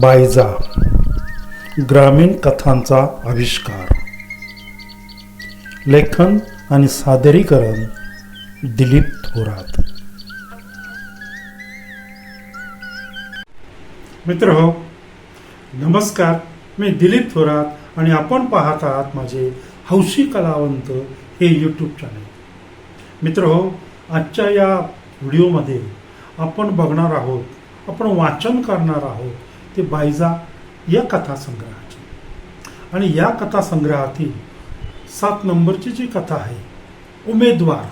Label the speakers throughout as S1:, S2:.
S1: बायजा ग्रामीण कथांचा आविष्कार. लेखन आणि सादरीकरण दिलीप थोरात. मित्र हो नमस्कार. मी दिलीप थोरात आणि आपण पाहत आहात माझे हौशी कलावंत हे यूट्यूब चॅनल मित्र हो आजच्या या व्हिडिओमध्ये आपण बघणार आहोत आपण वाचन करणार आहोत ते बायजा या कथासंग्रहाची. आणि या कथासंग्रहातील सात नंबरची जी कथा आहे उमेदवार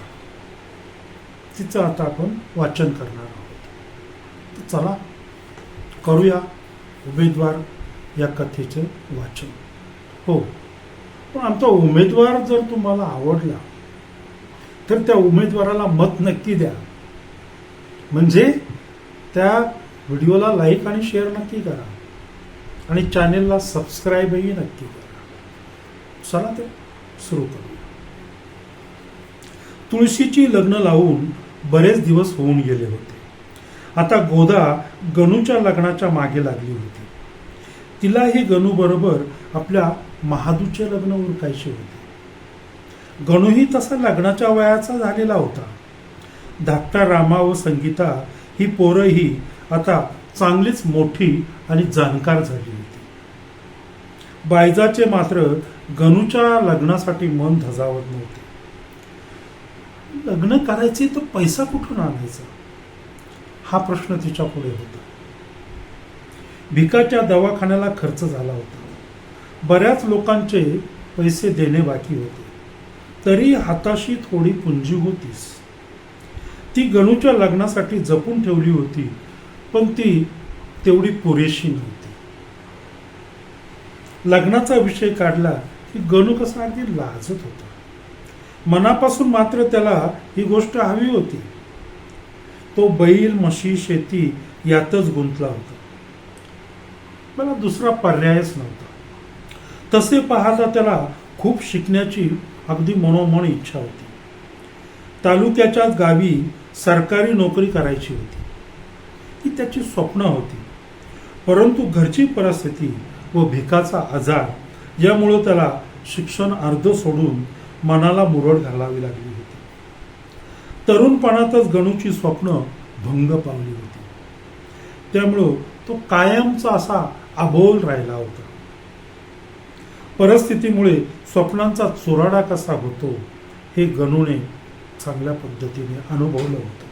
S1: तिचं आता आपण वाचन करणार आहोत. तर चला करूया उमेदवार या कथेचं वाचन. हो पण आमचा उमेदवार जर तुम्हाला आवडला तर त्या उमेदवाराला मत नक्की द्या. म्हणजे त्या व्हिडिओला लाईक आणि शेअर नक्की करा. आणि चॅनेलला सबस्क्राईबही नक्की करा. चला ते सुरू करू तुळशीची लग्न लावून बरेच दिवस होऊन गेले होते. आता गोदा गणूच्या लग्नाच्या मागे लागली होती. तिलाही गणू बरोबर आपल्या महादूचे लग्न उरकायचे होते. गणूही तसा लग्नाच्या वयाचा झालेला होता. धाकटा रामा व संगीता ही पोरंही आता चांगलीच मोठी आणि जाणकार झाली होती. बायजाचे मात्र गणूच्या लग्नासाठी मन धजावत नव्हते. लग्न करायचे तर पैसा कुठून आणायचा? हा प्रश्न तिच्या पुढे होता. भिकाच्या दवाखान्याला खर्च झाला होता. बऱ्याच लोकांचे पैसे देणे बाकी होते. तरी हाताशी थोडी पुंजी होतीस. ती गणूच्या लग्नासाठी जपून ठेवली होती पण ती तेवढी पुरेशी नव्हती. लग्नाचा विषय काढला की गणू कसा अगदी लाजत होता. मनापासून मात्र त्याला ही गोष्ट हवी होती. तो बैल म्हशी शेती यातच गुंतला होता. मला दुसरा पर्यायच नव्हता. तसे पाहता त्याला खूप शिकण्याची अगदी मनोमन इच्छा होती. तालुक्याच्या गावी सरकारी नोकरी करायची होती. ती त्याची स्वप्न होती. परंतु घरची परिस्थिती व भिकाचा आजार यामुळं त्याला शिक्षण अर्ध सोडून मनाला मुरड घालावी लागली होती. तरुणपणातच गणूची स्वप्न भंग पावली होती. त्यामुळं तो कायमचा असा अबोल राहिला होता. परिस्थितीमुळे स्वप्नांचा चुराडा कसा होतो हे गणूने चांगल्या पद्धतीने अनुभवलं होतं.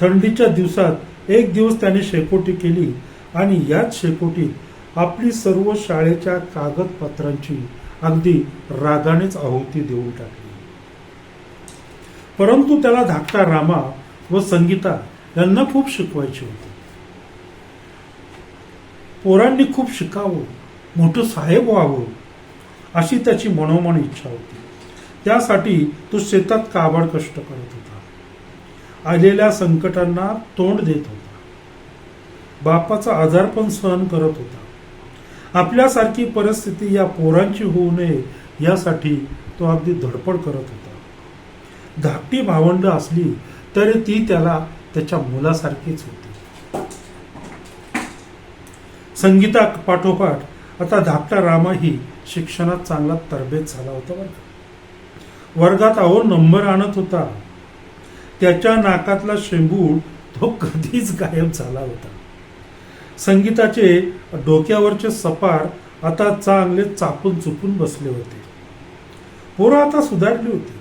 S1: थंडीच्या दिवसात एक दिवस त्याने शेकोटी केली आणि याच शेकोटीत आपली सर्व शाळेच्या कागदपत्रांची अगदी रागानेच आहुती देऊन टाकली. परंतु त्याला धाकटा रामा व संगीता यांना खूप शिकवायचे होते. पोरांनी खूप शिकावं मोठं साहेब व्हावं अशी त्याची मनोमन इच्छा होती. त्यासाठी तो शेतात काबाड कष्ट करत होता. आलेल्या संकटांना तोंड देत होता. बापाचा आजार पण सहन करत होता. आपल्यासारखी परिस्थिती या पोरांची होऊ नये यासाठी तो अगदी धडपड करत होता. धाकटी भावंड असली तरी ती त्याला त्याच्या मुलासारखीच होती. संगीता पाठोपाठ आता धाकटा रामाही शिक्षणात चांगला तरबेज झाला होता बरं वर्गात अहो नंबर आणत होता. त्याच्या नाकातला शेंबूड तो कधीच गायब झाला होता. संगीताचे डोक्यावरचे सपार आता चांगले चापून चुपून बसले होते. पोरं आता सुधारली होती.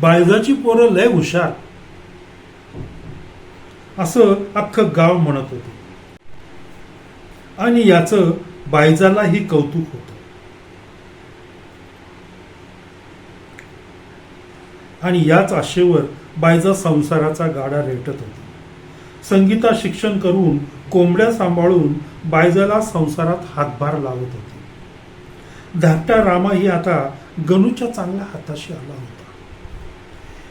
S1: बायजाची पोरं लय हुशार. असं अख्खं गाव म्हणत होते. आणि याचं बायजालाही कौतुक होतं. आणि याच आशेवर बायजा संसाराचा गाडा रेटत होती. संगीता शिक्षण करून कोंबड्या सांभाळून बायजाला संसारात हातभार लावत होती. धाकटा रामाही आता गणूच्या चांगल्या हाताशी आला होता.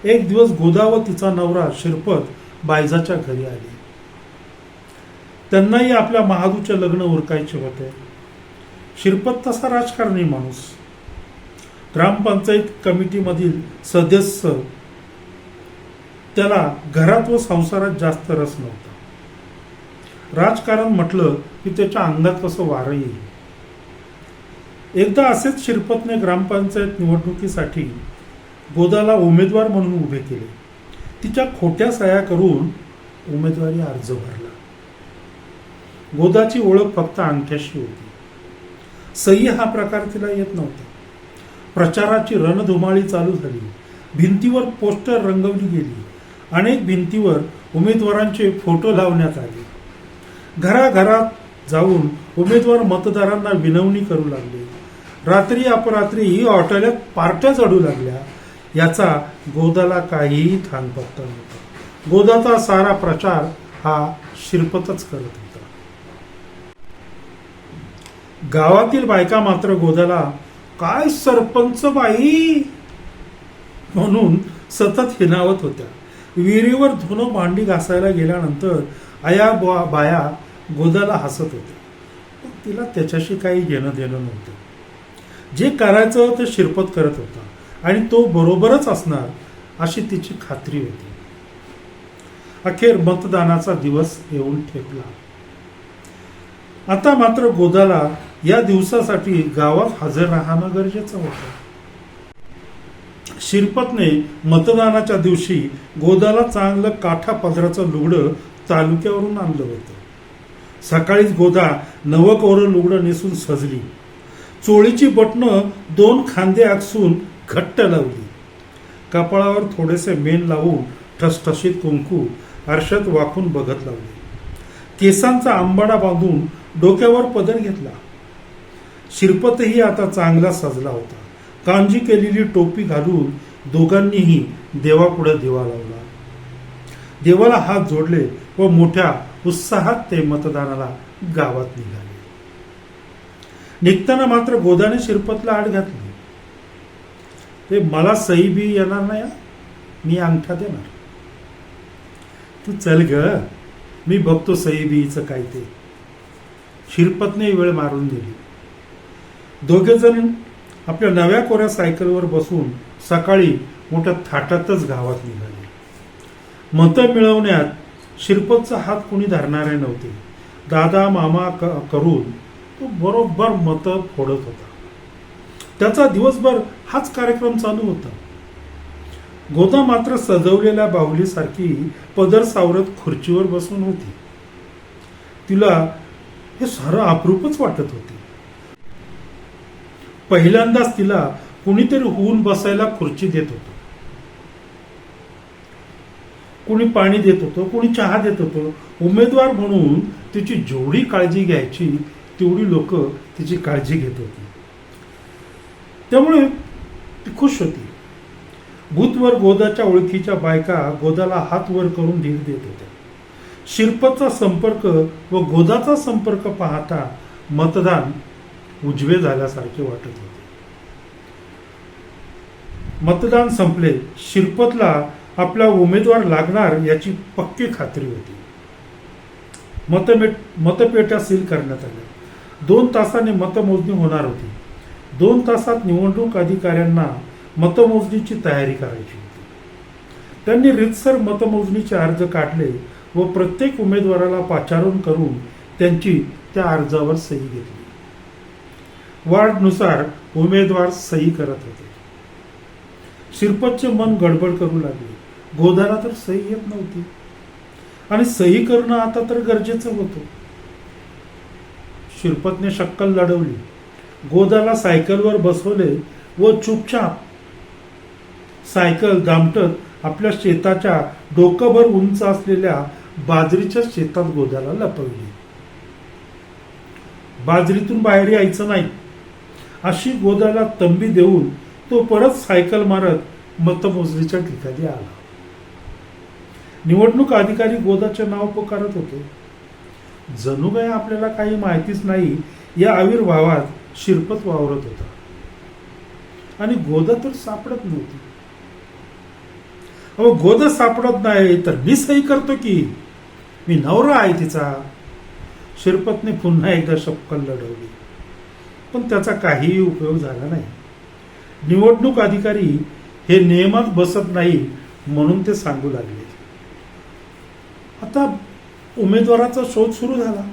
S1: एक दिवस गोदा व तिचा नवरा शिरपत बायजाच्या घरी आले. त्यांनाही आपल्या महादूचे लग्न उरकायचे होते. शिरपत तसा राजकारणी माणूस. ग्रामपंचायत कमिटीमधील सदस्य त्याला घरात व संसारात जास्त रस नव्हता. राजकारण म्हटलं की त्याच्या अंगात कसं वारं येईल. एकदा असेच शिरपतने ग्रामपंचायत निवडणुकीसाठी गोदाला उमेदवार म्हणून उभे केले. तिच्या खोट्या सह्या करून उमेदवारी अर्ज भरला. गोदाची ओळख फक्त अंगठ्याशी होती. सही हा प्रकार तिला येत नव्हता. प्रचाराची रणधुमाळी चालू झाली. भिंतीवर पोस्टर रंगवली गेली. अनेक भिंतीवर उमेदवारांचे फोटो लावण्यात आले. घराघरात जाऊन उमेदवार मतदारांना विनवणी करू लागले. रात्री अपरात्री ही हॉटेलात पार्ट्या चढू लागल्या. याचा गोदाला काहीही थांगपत्ता नव्हता. गोदाचा सारा प्रचार हा शिरपतच करत होता. गावातील बायका मात्र गोदाला काय सरपंच बाई? म्हणून सतत हिनावत होत्या. विहिरीवर धुनं भांडी घासायला गेल्यानंतर आया बा बाया गोदाला हसत होत्या. पण तिला त्याच्याशी काही घेणं देणं नव्हतं. जे करायचं ते शिरपत करत होता आणि तो बरोबरच असणार अशी तिची खात्री होती. अखेर मतदानाचा दिवस येऊन ठेपला. आता मात्र गोदाला या दिवसासाठी गावात हजर राहणं गरजेचं होतं. शिरपतने मतदानाच्या दिवशी गोदाला चांगलं काठा पदराचं लुगडं तालुक्यावरून आणलं होतं. सकाळीच गोदा नवकोरं लुगडं नेसून सजली. चोळीची बटणं दोन खांदे आकसून घट्ट लावली. कपाळावर थोडेसे मेन लावून ठसठशीत कुंकू आरशात वाकून बघत लावले. केसांचा आंबाडा बांधून डोक्यावर पदर घेतला. शिरपतही आता चांगला सजला होता. कांजी केलेली टोपी घालून दोघांनीही देवापुढे दिवा लावला. देवाला हात जोडले व मोठ्या उत्साहात ते मतदानाला गावात निघाले. निघताना मात्र गोदाने शिरपतला आड घातली. ते मला सही बी येणार नाही मी अंगठा देणार. तू चल ग. मी बघतो सई बीचं काय ते. शिरपतने वेळ मारून दिली. दोघे जण आपल्या नव्या कोऱ्या सायकलवर बसून सकाळी मोठ्या थाटातच गावात निघाले. मतं मिळवण्यात शिरपतचा हात कुणी धरणारे नव्हते. दादा मामा क- करून तो बरोबर मतं फोडत होता. त्याचा दिवसभर हाच कार्यक्रम चालू होता. गोदा मात्र सजवलेल्या बाहुलीसारखी पदर सावरत खुर्चीवर बसून होती. तिला हे सारं अप्रूपच वाटत होते. पहिल्यांदाच तिला कुणीतरी होऊन बसायला खुर्ची देत होतो. कुणी पाणी देत होतं कुणी चहा देत होतं. उमेदवार म्हणून तिची जेवढी काळजी घ्यायची तेवढी लोक तिची काळजी घेत होती. त्यामुळे ती खुश होती. भूतवर गोदाच्या ओळखीच्या बायका गोदाला हात वर करून धीर देत होत्या. शिरपतचा संपर्क व गोदाचा संपर्क पाहता मतदान उजवे झाल्यासारखे वाटत होते. मतदान संपले शिरपतला आपला उमेदवार लागणार याची पक्की खात्री होती. मतमेट मतपेट्या सील करण्यात आल्या. दोन तासाने मतमोजणी होणार होती. दोन तासात निवडणूक अधिकाऱ्यांना मतमोजणीची तयारी करायची होती. त्यांनी रितसर मतमोजणीचे अर्ज काढले व प्रत्येक उमेदवाराला पाचारण करून त्यांची त्या अर्जावर सही घेतली. वार्डनुसार उमेदवार सही करत होते. शिरपतचे मन गडबड करू लागले. गोदाला तर सही येत नव्हती. आणि सही करणं आता तर गरजेचं होतं. शिरपतने शक्कल लढवली. गोदाला सायकलवर बसवले व चुपचाप सायकल दामटत आपल्या शेताच्या डोकभर उंच असलेल्या बाजरीच्या शेतात गोदाला लपवली. बाजरीतून बाहेर यायचं नाही. अशी गोदाला तंबी देऊन तो परत सायकल मारत मतमोजणीच्या ठिकाणी आला. निवडणूक अधिकारी गोदाचे नाव पुकारत होते. जणू काय आपल्याला काही माहितीच नाही या आविर्भावात शिरपत वावरत होता. आणि गोदा तर सापडत नव्हती. अहो गोदा सापडत नाही तर मी सही करतो की मी नवरा आहे तिचा. शिरपतने पुन्हा एकदा शपकल लढवली. पण त्याचा काहीही उपयोग झाला नाही. निवडणूक अधिकारी हे नियमात बसत नाही म्हणून ते सांगू लागले. आता उमेदवाराचा शोध सुरू झाला.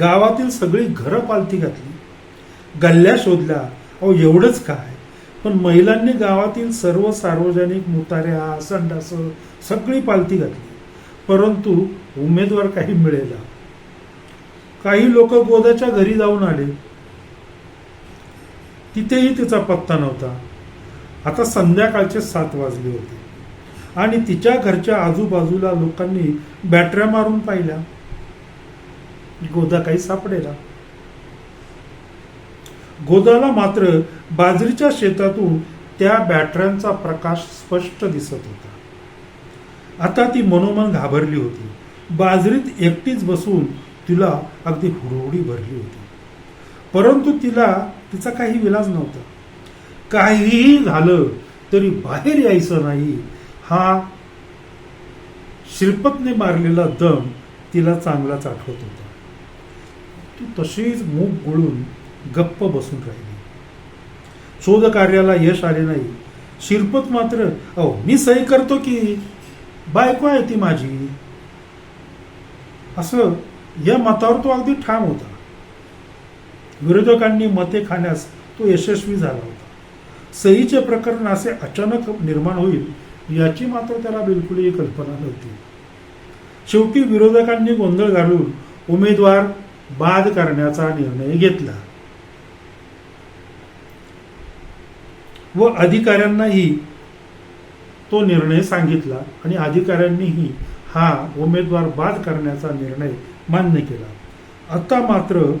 S1: गावातील सगळी घरं पालथी घातली. गल्ल्या शोधल्या. अहो एवढंच काय? पण महिलांनी गावातील सर्व सार्वजनिक मुताऱ्या संडास सगळी पालथी घातली. परंतु उमेदवार काही मिळेला. काही लोक गोदाच्या घरी जाऊन आले. तिथेही तिचा पत्ता नव्हता. आता संध्याकाळचे सात वाजले होते. आणि तिच्या घरच्या आजूबाजूला लोकांनी बॅटऱ्या मारून पाहिल्या. गोदा काही सापडेला. गोदाला मात्र बाजरीच्या शेतातून त्या बॅटऱ्यांचा प्रकाश स्पष्ट दिसत होता. आता ती मनोमन घाबरली होती. बाजरीत एकटीच बसून तिला अगदी हुडहुडी भरली होती. परंतु तिला तिचा काही विलाज नव्हता. काहीही झालं तरी बाहेर यायचं नाही. हा शिल्पतने मारलेला दम तिला चांगलाच आठवत होता. ती तशीच मूग गुळून गप्प बसून राहिली. शोध कार्याला यश आले नाही. शिरपत मात्र अहो मी सही करतो की बायको आहे ती माझी. असं या मतावर तो अगदी ठाम होता. विरोधकांनी मते खाण्यास तो यशस्वी झाला होता. सहीचे प्रकरण असे अचानक निर्माण होईल याची मात्र त्याला बिलकुलही कल्पना नव्हती. शेवटी विरोधकांनी गोंधळ घालून उमेदवार बाद करण्याचा निर्णय घेतला. व अधिकाऱ्यांनाही तो निर्णय सांगितला आणि अधिकाऱ्यांनीही हा उमेदवार बाद करण्याचा निर्णय मान्य केला. आता मात्र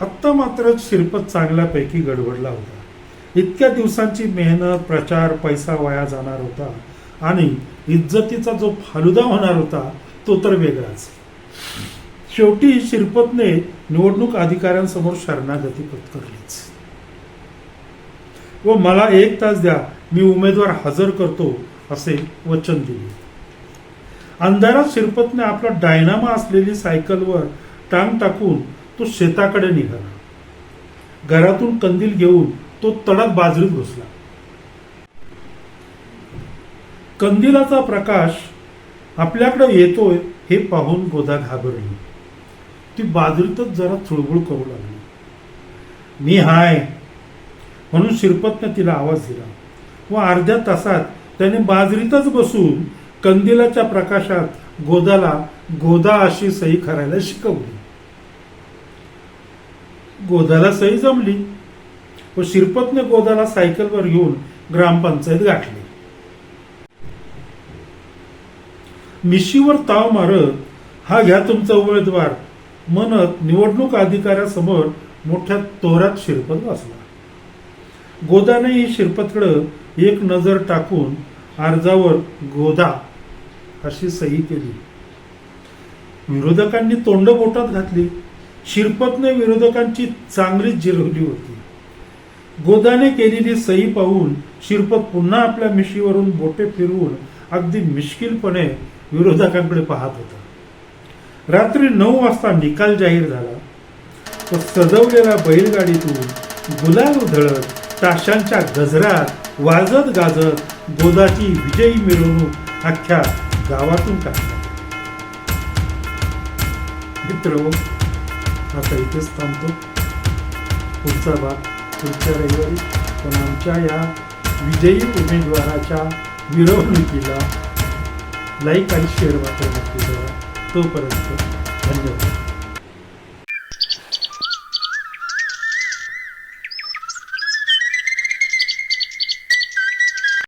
S1: आत्ता मात्र शिरपत चांगल्यापैकी गडबडला होता. इतक्या दिवसांची मेहनत प्रचार पैसा वाया जाणार होता आणि इज्जतीचा जो फालुदा होणार होता तो तर वेगळाच. शेवटी शिरपतने निवडणूक अधिकाऱ्यांसमोर शरणागती पत्करलीच. व मला एक तास द्या मी उमेदवार हजर करतो असे वचन दिले. अंधारात शिरपतने आपला डायनामा असलेली सायकलवर टांग टाकून तो शेताकडे निघाला. घरातून कंदील घेऊन तो तडक बाजरीत घुसला कंदिलाचा प्रकाश आपल्याकडे येतोय हे पाहून गोदा घाबरली. ती बाजरीतच जरा चुळबुळ करू लागली. मी हाय म्हणून शिरपतने तिला आवाज दिला व अर्ध्या तासात त्याने बाजरीतच बसून कंदिलाच्या प्रकाशात गोदाला गोदा अशी सही करायला शिकवली. गोदाला सही जमली व शिरपतने गोदाला सायकलवर घेऊन ग्रामपंचायत गाठली. मिशीवर ताव मारत हा घ्या तुमचा उमेदवार. म्हणत निवडणूक अधिकाऱ्यासमोर मोठ्या तोरात शिरपत वाचला गोदानेही शिरपतकडं एक नजर टाकून अर्जावर गोदा अशी सही केली. विरोधकांनी तोंड बोटात घातली. शिरपतने विरोधकांची चांगलीच जिरवली होती. गोदाने केलेली सही पाहून शिरपत पुन्हा आपल्या मिशीवरून बोटे फिरवून अगदी मिश्किलपणे विरोधकांकडे पाहत होता. रात्री नऊ वाजता निकाल जाहीर झाला. तो सजवलेल्या बैलगाडीतून गुलाल उधळत ताशांच्या गजरात वाजत गाजत गोदाची विजयी मिरवणूक अख्ख्या गावातून काढली. मित्र आता इथेच थांबतो. पुढचा भाग पुढच्या रविवारी. पण आमच्या या विजयी उमेदवाराच्या मिरवणुकीला लाईक आणि शेअर मात्र नक्की करा. तोपर्यंत